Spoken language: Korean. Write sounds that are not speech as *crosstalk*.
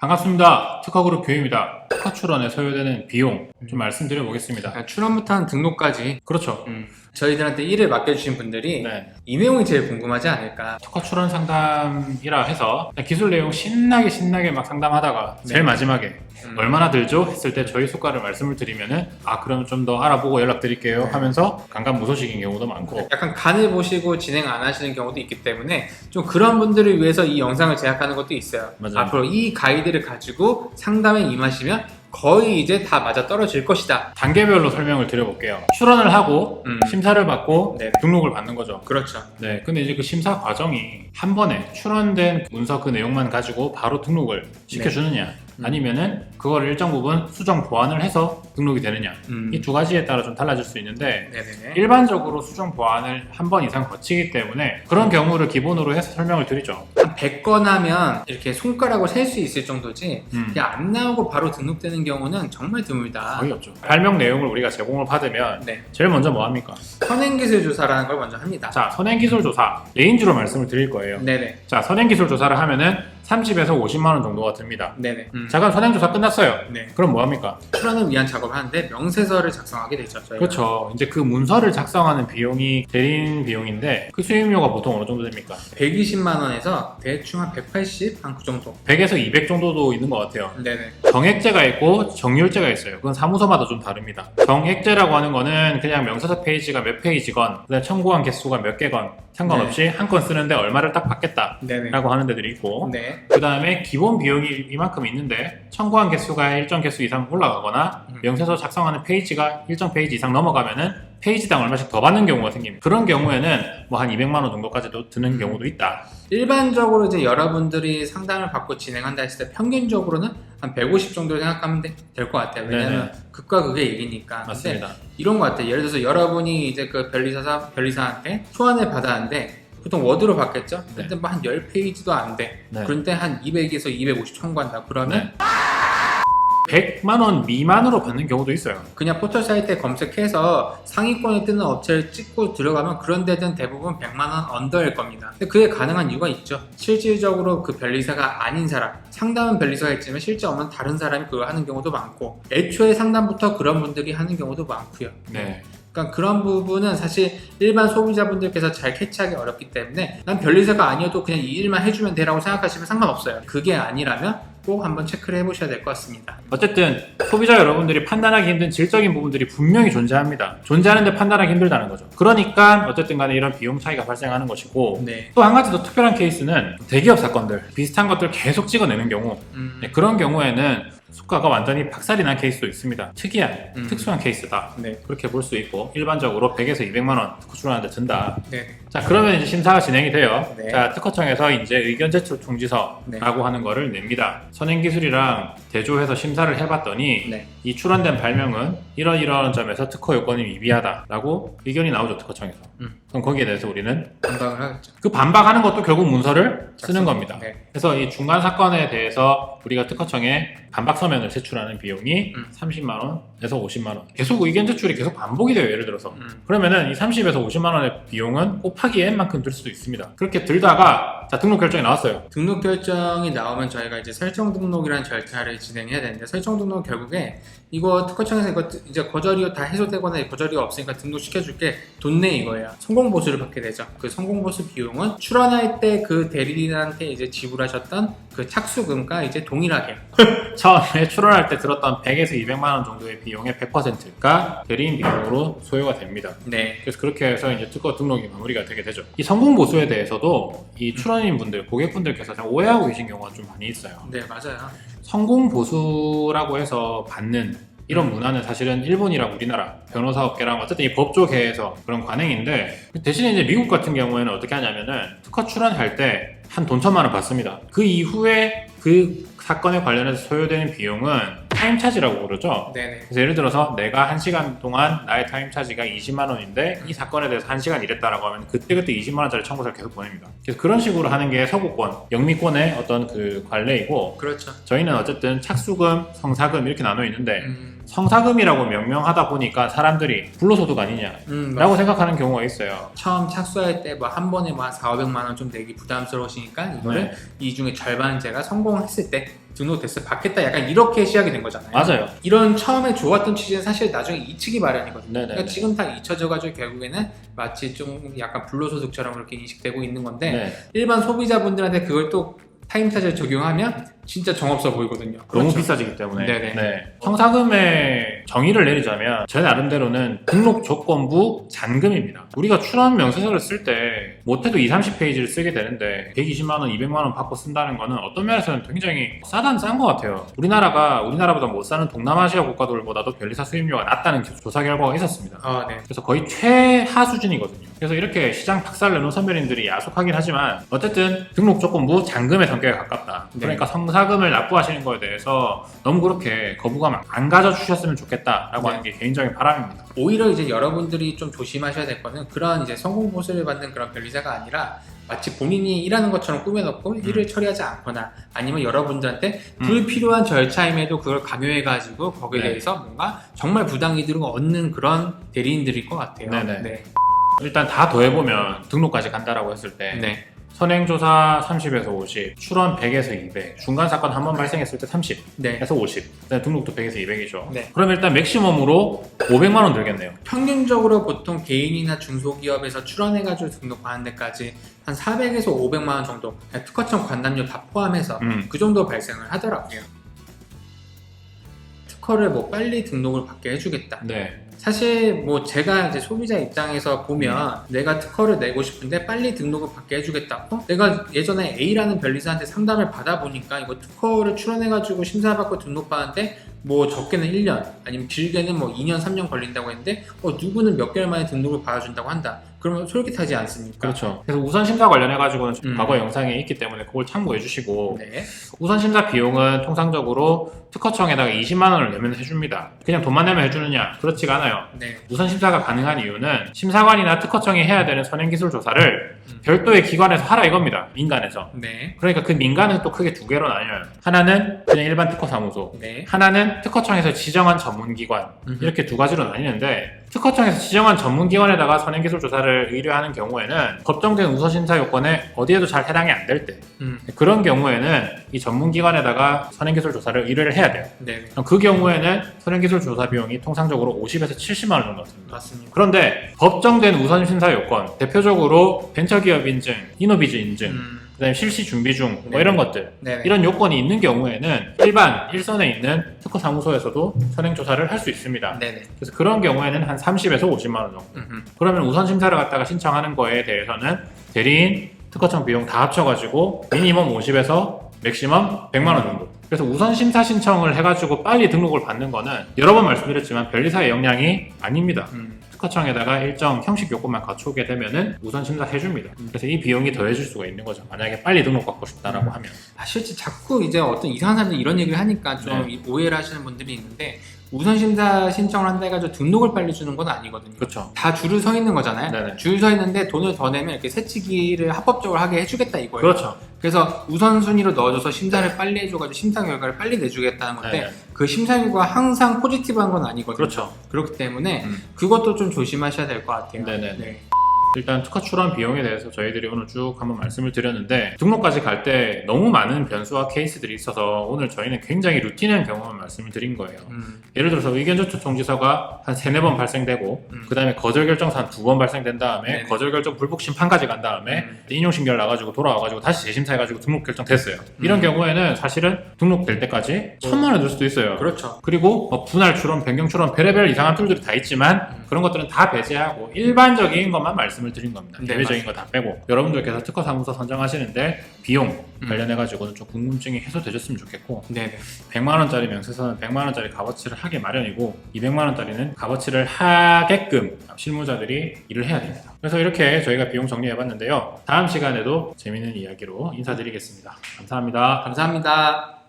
반갑습니다. 특허그룹 교입니다. 특허 출원에 소요되는 비용 좀 말씀드려 보겠습니다. 그러니까 출원부터 한 등록까지 그렇죠. 음, 저희들한테 일을 맡겨주신 분들이 네. 이 내용이 제일 궁금하지 않을까. 특허 출원 상담이라 해서 기술 내용 신나게 신나게 막 상담하다가 네. 제일 마지막에 음. 얼마나 들죠? 했을 때 저희 수가를 말씀을 드리면은 아 그러면 좀 더 알아보고 연락드릴게요 네. 하면서 강간무소식인 경우도 많고 약간 간을 보시고 진행 안 하시는 경우도 있기 때문에 좀 그런 분들을 위해서 이 영상을 제작하는 것도 있어요. 맞아요. 앞으로 이 가이드를 가지고 상담에 임하시면 거의 이제 다 맞아 떨어질 것이다. 단계별로 설명을 드려볼게요. 출원을 하고 음. 심사를 받고 네. 등록을 받는 거죠. 그렇죠. 네, 근데 이제 그 심사 과정이 한 번에 출원된 문서 그 내용만 가지고 바로 등록을 시켜주느냐, 음. 아니면은 그걸 일정 부분 수정 보완을 해서 등록이 되느냐, 음. 이 두 가지에 따라 좀 달라질 수 있는데 네네네. 일반적으로 수정 보완을 한 번 이상 거치기 때문에 그런 경우를 기본으로 해서 설명을 드리죠. 한 100건 하면 이렇게 손가락으로 셀수 있을 정도지 음. 그냥 안 나오고 바로 등록되는 경우는 정말 드물다. 거의 없죠. 발명 내용을 우리가 제공을 받으면 네. 제일 먼저 뭐 합니까? 선행기술 조사라는 걸 먼저 합니다. 자, 선행기술 조사 레인지로 말씀을 드릴 거예요. 네네. 자, 선행기술 조사를 하면은 30에서 50만 원 정도가 듭니다. 네네. 음. 자, 그럼 선행 조사 끝났어요. 네. 그럼 뭐 합니까? 출원을 위한 작업을 하는데 명세서를 작성하게 되죠. 저희가. 그렇죠. 이제 그 문서를 작성하는 비용이 대리인 비용인데 그 수임료가 보통 어느 정도 됩니까? 120만 원에서 대충 한 180, 한 그 정도. 100에서 200 정도도 있는 것 같아요. 네네. 정액제가 있고 정률제가 있어요. 그건 사무소마다 좀 다릅니다. 정액제라고 하는 거는 그냥 명세서 페이지가 몇 페이지건, 그다음에 청구한 개수가 몇 개건 상관없이 한 건 쓰는데 얼마를 딱 받겠다라고 네네. 하는 데들이 있고, 네. 그 다음에 기본 비용이 이만큼 있는데 청구한 개수가 일정 개수 이상 올라가거나 음. 명세서 작성하는 페이지가 일정 페이지 이상 넘어가면은 페이지당 얼마씩 더 받는 경우가 생깁니다. 그런 경우에는 뭐 한 200만 원 정도까지도 드는 음. 경우도 있다. 일반적으로 이제 여러분들이 상담을 받고 진행한다 했을 때 평균적으로는 한 150 정도 생각하면 될 것 같아요. 왜냐면 극과 극의. 근데 맞습니다. 이런 것 같아요. 예를 들어서 여러분이 이제 그 변리사사, 변리사한테 초안을 받았는데 보통 워드로 받겠죠? 네. 근데 뭐한 10페이지도 안 돼. 네. 그런데 한 200에서 250 청구한다. 그러면 100만 원 미만으로 받는 경우도 있어요. 그냥 포털 사이트에 검색해서 상위권에 뜨는 업체를 찍고 들어가면 그런 데는 대부분 100만 원 언더일 겁니다. 근데 그게 가능한 이유가 있죠. 실질적으로 그 변리사가 아닌 사람, 상담은 변리사가 있지만 실제 없는 다른 사람이 그걸 하는 경우도 많고 애초에 상담부터 그런 분들이 하는 경우도 많고요. 네. 그러니까 그런 부분은 사실 일반 소비자분들께서 잘 캐치하기 어렵기 때문에 난 변리사가 아니어도 그냥 이 일만 해주면 돼라고 생각하시면 상관없어요. 그게 아니라면 꼭 한번 체크를 해보셔야 될 것 같습니다. 어쨌든 소비자 여러분들이 판단하기 힘든 질적인 부분들이 분명히 존재합니다. 존재하는데 판단하기 힘들다는 거죠. 그러니까 어쨌든 간에 이런 비용 차이가 발생하는 것이고 네. 또한 가지 더 특별한 케이스는 대기업 사건들 비슷한 것들 계속 찍어내는 경우 음, 네, 그런 경우에는 수가가 완전히 박살이 난 케이스도 있습니다. 특이한 음. 특수한 케이스다. 네. 그렇게 볼 수 있고 일반적으로 100에서 200만 원 구출하는 데 든다. 네. 자 그러면 이제 심사가 진행이 돼요. 네. 자 특허청에서 이제 의견 제출 통지서라고 네. 하는 거를 냅니다. 선행 기술이랑 대조해서 심사를 해봤더니 네. 이 출원된 발명은 이런 이런 점에서 특허 요건이 미비하다라고 의견이 나오죠 특허청에서. 음. 그럼 거기에 대해서 우리는 반박을 하겠죠. 그 반박하는 것도 결국 문서를 쓰는. 겁니다. 네. 그래서 이 중간 사건에 대해서 우리가 특허청에 반박 서면을 제출하는 비용이 음. 30만 원에서 50만 원. 계속 의견 제출이 계속 반복이 돼요. 예를 들어서. 음. 그러면은 이 30에서 50만 원의 비용은 곱 하기 n만큼 들 수도 있습니다. 그렇게 들다가 자 등록 결정이 나왔어요. 등록 결정이 나오면 저희가 이제 설정 등록이라는 절차를 진행해야 되는데 설정 등록 결국에 이거 특허청에서 이거 이제 거절이 다 해소되거나 거절이 없으니까 등록시켜줄게 돈내 이거예요. 성공 보수를 받게 되죠. 그 성공 보수 비용은 출원할 때 그 대리인한테 이제 지불하셨던 그 착수금과 이제 동일하게 *laughs* 처음에 출원할 때 들었던 100에서 200만 원 정도의 비용의 100%가 대리인 비용으로 소요가 됩니다. 네. 그래서 그렇게 해서 이제 특허 등록이 마무리가 되게 되죠. 이 성공 보수에 대해서도 이 출원인 분들, 고객분들께서 좀 오해하고 계신 경우가 좀 많이 있어요. 네 맞아요. 성공 보수라고 해서 받는 이런 문화는 사실은 일본이랑 우리나라 변호사 업계랑 어쨌든 이 법조계에서 그런 관행인데 대신에 이제 미국 같은 경우에는 어떻게 하냐면은 특허 출원할 때 한 돈 천만 원 받습니다. 그 이후에 그 사건에 관련해서 소요되는 비용은 타임 차지라고 그러죠. 네네. 그래서 예를 들어서 내가 한 시간 동안 나의 타임 차지가 20만 원인데 이 사건에 대해서 한 시간 일했다라고 하면 그때 그때 20만 원짜리 청구서를 계속 보냅니다. 그래서 그런 식으로 하는 게 서구권, 영미권의 어떤 그 관례이고 그렇죠. 저희는 어쨌든 착수금, 성사금 이렇게 나눠 있는데 음, 성사금이라고 명명하다 보니까 사람들이 불로소득 아니냐라고 음, 맞- 생각하는 경우가 있어요. 처음 착수할 때 뭐 한 번에 뭐한 4, 500만 원좀 내기 부담스러우시니까 이거를 네. 이 중에 절반 제가 성공했을 때 등록됐을 때 받겠다 약간 이렇게 시작이 된 거잖아요. 맞아요. 이런 처음에 좋았던 취지는 사실 나중에 잊히기 마련이거든요. 네네. 그러니까 지금 다 잊혀져가지고 결국에는 마치 좀 약간 불로소득처럼 그렇게 인식되고 있는 건데 네. 일반 소비자분들한테 그걸 또 타임차를 적용하면 진짜 정없어 보이거든요. 너무 그렇죠. 비싸지기 때문에. 네네. 네. 성사금의 정의를 내리자면 제 나름대로는 등록 조건부 잔금입니다. 우리가 출원 명세서를 쓸 때 못해도 2, 30페이지를 쓰게 되는데 120만 원, 200만 원 받고 쓴다는 거는 어떤 면에서는 굉장히 싸단 싼것 같아요. 우리나라가 우리나라보다 못 사는 동남아시아 국가들보다도 변리사 수입료가 낮다는 조사 결과가 있었습니다. 아, 네. 그래서 거의 최하 수준이거든요. 그래서 이렇게 시장 박살 내놓은 선배님들이 야속하긴 하지만 어쨌든 등록 조건부 잔금의 성격에 가깝다. 네. 그러니까 성 사금을 납부하시는 거에 대해서 너무 그렇게 거부감 안 가져주셨으면 좋겠다라고 네. 하는 게 개인적인 바람입니다. 오히려 이제 여러분들이 좀 조심하셔야 될 거는 그런 이제 성공 보수를 받는 그런 변리사가 아니라 마치 본인이 일하는 것처럼 꾸며놓고 일을 처리하지 않거나 아니면 여러분들한테 음. 불필요한 절차임에도 그걸 강요해가지고 거기에 네. 대해서 뭔가 정말 부당 이득을 얻는 그런 대리인들일 것 같아요. 네. 일단 다 더해보면 등록까지 간다라고 했을 때 네. 선행조사 30에서 50, 출원 100에서 200, 중간 사건 한 번 발생했을 때 30에서 네. 50, 그다음에 등록도 100에서 200이죠. 네. 그럼 일단 맥시멈으로 500만 원 들겠네요. 평균적으로 보통 개인이나 중소기업에서 출원해가지고 등록하는 데까지 한 400에서 500만 원 정도 특허청 관담료 다 포함해서 음. 그 정도 발생을 하더라고요. 특허를 뭐 빨리 등록을 받게 해주겠다. 네. 사실 뭐 제가 이제 소비자 입장에서 보면 내가 특허를 내고 싶은데 빨리 등록을 받게 해주겠다. 어? 내가 예전에 A라는 변리사한테 상담을 받아보니까 이거 특허를 출원해가지고 심사받고 등록받는데 뭐 적게는 1년 아니면 길게는 뭐 2년 3년 걸린다고 했는데 어 누구는 몇 개월 만에 등록을 받아준다고 한다. 그러면 솔깃하지 않습니까? 그렇죠. 그래서 우선 심사 관련해 가지고는 음. 과거 영상에 있기 때문에 그걸 참고해 주시고 네. 우선 심사 비용은 통상적으로 특허청에다가 20만 원을 내면 해줍니다. 그냥 돈만 내면 해주느냐? 그렇지가 않아요. 네. 우선 심사가 가능한 이유는 심사관이나 특허청이 해야 되는 선행기술 조사를 음. 별도의 기관에서 하라 이겁니다. 민간에서. 네. 그러니까 그 민간은 또 크게 두 개로 나뉘어요. 하나는 그냥 일반 특허사무소, 네. 하나는 특허청에서 지정한 전문기관 음흠. 이렇게 두 가지로 나뉘는데 특허청에서 지정한 전문기관에다가 선행기술 조사를 의뢰하는 경우에는 법정된 우선심사 요건에 어디에도 잘 해당이 안 될 때 음. 그런 경우에는 이 전문기관에다가 선행기술 조사를 의뢰를 해야 돼요. 네. 그럼 그 경우에는 선행기술 조사 비용이 통상적으로 50에서 70만 원 정도 듭니다. 맞습니다. 그런데 법정된 우선심사 요건 대표적으로 벤처기업 인증, 이노비즈 인증, 음. 그다음에 실시 준비 중 뭐 네. 이런 것들 네. 이런 요건이 있는 경우에는 일반 일선에 있는 특허 사무소에서도 선행 조사를 할 수 있습니다. 네네. 그래서 그런 경우에는 한 30에서 50만 원 정도. 음흠. 그러면 우선 심사를 갖다가 신청하는 거에 대해서는 대리인, 특허청 비용 다 합쳐가지고 미니멈 50에서 맥시멈 100만 원 정도. 그래서 우선 심사 신청을 해가지고 빨리 등록을 받는 거는 여러 번 말씀드렸지만 변리사의 역량이 아닙니다. 음. 특허청에다가 일정 형식 요건만 갖추게 되면은 우선 심사 해줍니다. 그래서 이 비용이 더해질 수가 있는 거죠. 만약에 빨리 등록받고 싶다라고 하면. 아, 실제 자꾸 이제 어떤 이상한 사람들이 이런 얘기를 하니까 좀 네. 이- 오해를 하시는 분들이 있는데 우선 심사 신청을 한다 해가지고 등록을 빨리 주는 건 아니거든요. 그렇죠. 다 줄을 서 있는 거잖아요. 네네. 줄 서 있는데 돈을 더 내면 이렇게 세치기를 합법적으로 하게 해주겠다 이거예요. 그렇죠. 그래서 우선순위로 넣어줘서 심사를 빨리 해줘가지고 심사 결과를 빨리 내주겠다는 건데 네. 그 심사 결과가 항상 포지티브한 건 아니거든요. 그렇죠. 그렇기 때문에 음. 그것도 좀 조심하셔야 될 것 같아요. 네네. 네. 일단 특허 출원 비용에 대해서 저희들이 오늘 쭉 한번 말씀을 드렸는데 등록까지 갈 때 너무 많은 변수와 케이스들이 있어서 오늘 저희는 굉장히 루틴한 경험을 말씀을 드린 거예요. 음. 예를 들어서 의견 조치 통지서가 한 세네 번 발생되고 음. 그 다음에 거절 결정서 한 두 번 발생된 다음에 네네. 거절 결정 불복 심판까지 간 다음에 음. 인용 신결 나가지고 돌아와가지고 다시 재심사 해가지고 등록 결정 됐어요. 이런 음. 경우에는 사실은 등록될 때까지 천만 원 들 수도 있어요. 그렇죠. 그리고 뭐 분할 출원, 변경 출원, 별의별 이상한 툴들이 다 있지만 음. 그런 것들은 다 배제하고 일반적인 것만 말씀을 드린 겁니다. 네, 대외적인 거 다 빼고 여러분들께서 특허 사무소 선정하시는데 비용 음. 관련해 가지고는 좀 궁금증이 해소되셨으면 좋겠고 네네. 100만 원짜리 명세서는 100만 원짜리 값어치를 하게 마련이고 200만 원짜리는 값어치를 하게끔 실무자들이 일을 해야 됩니다. 그래서 이렇게 저희가 비용 정리해봤는데요. 다음 시간에도 재밌는 이야기로 인사드리겠습니다. 감사합니다. 감사합니다.